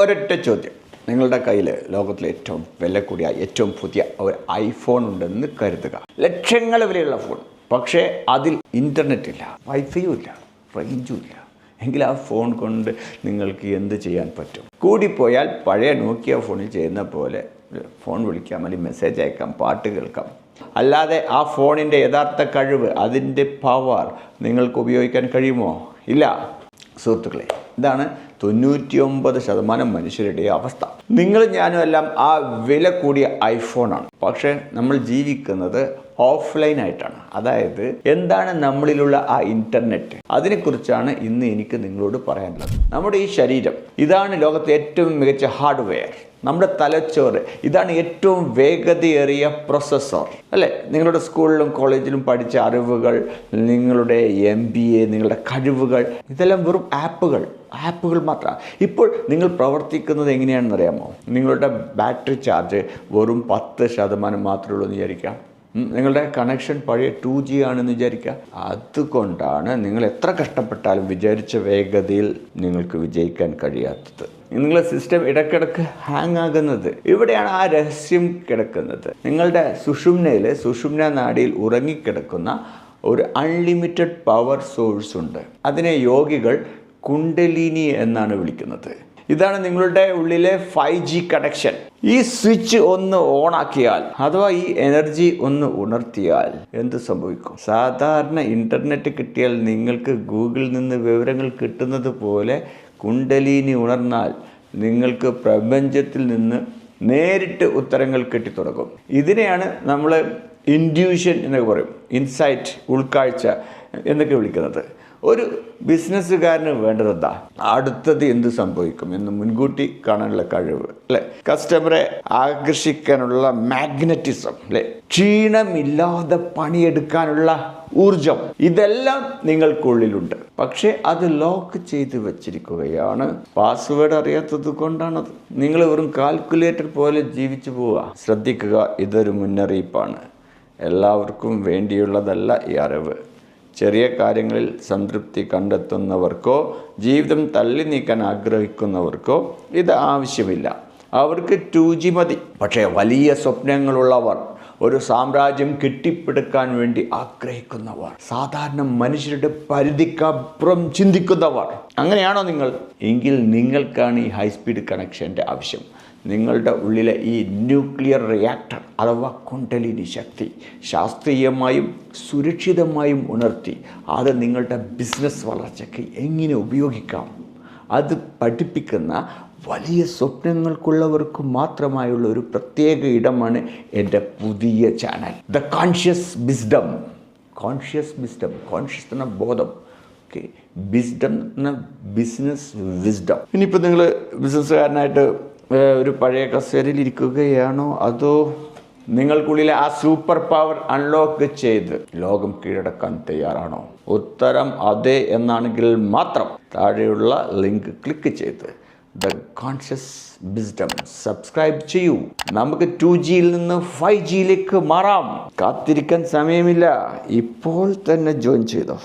ഒരൊറ്റ ചോദ്യം. നിങ്ങളുടെ കയ്യിൽ ലോകത്തിലെ ഏറ്റവും വില കൂടിയ ഏറ്റവും പുതിയ ഒരു ഐഫോൺ ഉണ്ടെന്ന് കരുതുക. ലക്ഷങ്ങൾ വിലയുള്ള ഫോൺ പക്ഷേ അതിൽ ഇന്റർനെറ്റ് ഇല്ല വൈഫൈയും ഇല്ല റേഞ്ചും ഇല്ല. എങ്കിൽ ആ ഫോൺ കൊണ്ട് നിങ്ങൾക്ക് എന്ത് ചെയ്യാൻ പറ്റും? കൂടിപ്പോയാൽ പഴയ നോക്കിയ ഫോണിൽ ചെയ്യുന്ന പോലെ ഫോൺ വിളിക്കാം അല്ലെങ്കിൽ മെസ്സേജ് അയക്കാം പാട്ട് കേൾക്കാം. അല്ലാതെ ആ ഫോണിന്റെ യഥാർത്ഥ കഴിവ് അതിന്റെ പവർ നിങ്ങൾക്ക് ഉപയോഗിക്കാൻ കഴിയുമോ? ഇല്ല. സുഹൃത്തുക്കളെ ഇതാണ് തൊണ്ണൂറ്റിയൊമ്പത് ശതമാനം മനുഷ്യരുടെ അവസ്ഥ. നിങ്ങൾ ഞാനും എല്ലാം ആ വില കൂടിയ ഐഫോണാണ് പക്ഷേ നമ്മൾ ജീവിക്കുന്നത് ഓഫ്ലൈൻ ആയിട്ടാണ്. അതായത് എന്താണ് നമ്മളിലുള്ള ആ ഇന്റർനെറ്റ് അതിനെക്കുറിച്ചാണ് ഇന്ന് എനിക്ക് നിങ്ങളോട് പറയാനുള്ളത്. നമ്മുടെ ഈ ശരീരം ഇതാണ് ലോകത്തെ ഏറ്റവും മികച്ച ഹാർഡ്വെയർ നമ്മുടെ തലച്ചോറ് ഇതാണ് ഏറ്റവും വേഗതയേറിയ പ്രൊസസ്സർ അല്ലേ? നിങ്ങളുടെ സ്കൂളിലും കോളേജിലും പഠിച്ച അറിവുകൾ നിങ്ങളുടെ എം ബി എ നിങ്ങളുടെ കഴിവുകൾ ഇതെല്ലാം വെറും ആപ്പുകൾ. ആപ്പുകൾ മാത്രമാണ് ഇപ്പോൾ നിങ്ങൾ പ്രവർത്തിക്കുന്നത് എങ്ങനെയാണെന്ന് അറിയാമോ നിങ്ങളുടെ ബാറ്ററി ചാർജ് വെറും പത്ത് ശതമാനം മാത്രമേ ഉള്ളൂ എന്ന് വിചാരിക്കാം. നിങ്ങളുടെ കണക്ഷൻ പഴയ ടു ജി ആണെന്ന് വിചാരിക്കുക അതുകൊണ്ടാണ് നിങ്ങൾ എത്ര കഷ്ടപ്പെട്ടാലും വിചാരിച്ച വേഗതയിൽ നിങ്ങൾക്ക് വിജയിക്കാൻ കഴിയാത്തത്. നിങ്ങളുടെ സിസ്റ്റം ഇടയ്ക്കിടക്ക് ഹാങ് ആകുന്നത്. ഇവിടെയാണ് ആ രഹസ്യം കിടക്കുന്നത്. നിങ്ങളുടെ സുഷുമ്നയിൽ സുഷുമ്ന നാടിയിൽ ഉറങ്ങിക്കിടക്കുന്ന ഒരു അൺലിമിറ്റഡ് പവർ സോഴ്സ് ഉണ്ട്. അതിനെ യോഗികൾ കുണ്ടലിനി എന്നാണ് വിളിക്കുന്നത്. ഇതാണ് നിങ്ങളുടെ ഉള്ളിലെ ഫൈവ് ജി കണക്ഷൻ ഈ സ്വിച്ച് ഒന്ന് ഓണാക്കിയാൽ അഥവാ ഈ എനർജി ഒന്ന് ഉണർത്തിയാൽ എന്ത് സംഭവിക്കും? സാധാരണ ഇന്റർനെറ്റ് കിട്ടിയാൽ നിങ്ങൾക്ക് ഗൂഗിളിൽ നിന്ന് വിവരങ്ങൾ കിട്ടുന്നത് പോലെ കുണ്ടലിനി ഉണർന്നാൽ നിങ്ങൾക്ക് പ്രപഞ്ചത്തിൽ നിന്ന് നേരിട്ട് ഉത്തരങ്ങൾ കിട്ടിത്തുടങ്ങും. ഇതിനെയാണ് നമ്മൾ ഇൻഡ്യൂഷൻ എന്നൊക്കെ പറയും. ഇൻസൈറ്റ് ഉൾക്കാഴ്ച എന്നൊക്കെ വിളിക്കുന്നത്. ഒരു ബിസിനസ്സുകാരന് വേണ്ടത് എന്താ അടുത്തത് എന്ത് സംഭവിക്കും എന്ന് മുൻകൂട്ടി കാണാനുള്ള കഴിവ് അല്ലേ? കസ്റ്റമറെ ആകർഷിക്കാനുള്ള മാഗ്നറ്റിസം അല്ലേ? ക്ഷീണമില്ലാതെ പണിയെടുക്കാനുള്ള ഊർജം ഇതെല്ലാം നിങ്ങൾക്കുള്ളിലുണ്ട്. പക്ഷേ അത് ലോക്ക് ചെയ്ത് വെച്ചിരിക്കുകയാണ്. പാസ്വേഡ് അറിയാത്തത് കൊണ്ടാണത്. നിങ്ങൾ വെറും കാൽക്കുലേറ്റർ പോലെ ജീവിച്ചു പോവുക. ശ്രദ്ധിക്കുക ഇതൊരു മുന്നറിയിപ്പാണ്. എല്ലാവർക്കും വേണ്ടിയുള്ളതല്ല ഈ അറിവ്. ചെറിയ കാര്യങ്ങളിൽ സംതൃപ്തി കണ്ടെത്തുന്നവർക്കോ ജീവിതം തള്ളി നീക്കാൻ ആഗ്രഹിക്കുന്നവർക്കോ ഇത് ആവശ്യമില്ല. അവർക്ക് ടു ജി മതി. പക്ഷേ വലിയ സ്വപ്നങ്ങളുള്ളവർ ഒരു സാമ്രാജ്യം കെട്ടിപ്പടുക്കാൻ വേണ്ടി ആഗ്രഹിക്കുന്നവർ സാധാരണ മനുഷ്യരുടെ പരിധിക്കപ്പുറം ചിന്തിക്കുന്നവർ. അങ്ങനെയാണോ നിങ്ങൾ? എങ്കിൽ നിങ്ങൾക്കാണ് ഈ ഹൈസ്പീഡ് കണക്ഷന്റെ ആവശ്യം. നിങ്ങളുടെ ഉള്ളിലെ ഈ ന്യൂക്ലിയർ റിയാക്ടർ അഥവാ കുണ്ടലിനി ശക്തി ശാസ്ത്രീയമായും സുരക്ഷിതമായും ഉണർത്തി അത് നിങ്ങളുടെ ബിസിനസ് വളർച്ചയ്ക്ക് എങ്ങനെ ഉപയോഗിക്കാം? അത് പഠിപ്പിക്കുന്ന വലിയ സ്വപ്നങ്ങൾക്കുള്ളവർക്ക് മാത്രമായുള്ള ഒരു പ്രത്യേക ഇടമാണ് എന്റെ പുതിയ channel. The conscious wisdom conscious wisdom conscious എന്ന ബോധം. ഓക്കെ ബിസ്ഡം എന്ന ബിസിനസ് വിസ്ഡം ഇനിയിപ്പോൾ നിങ്ങൾ ബിസിനസ്സുകാരനായിട്ട് ഒരു പഴയ കസേരയിൽ ഇരിക്കുകയാണോ? അതോ നിങ്ങൾക്കുള്ളിലെ ആ സൂപ്പർ പവർ അൺലോക്ക് ചെയ്ത് ലോകം കീഴടക്കാൻ തയ്യാറാണോ? ഉത്തരം അതെ എന്നാണെങ്കിൽ മാത്രം താഴെയുള്ള ലിങ്ക് ക്ലിക്ക് ചെയ്ത് ദ കോൺഷ്യസ് ബിസ്ഡം സബ്സ്ക്രൈബ് ചെയ്യൂ. നമുക്ക് ടു ജിയിൽ നിന്ന് ഫൈവ് ജിയിലേക്ക് മാറാം. കാത്തിരിക്കാൻ സമയമില്ല. ഇപ്പോൾ തന്നെ ജോയിൻ ചെയ്തോ?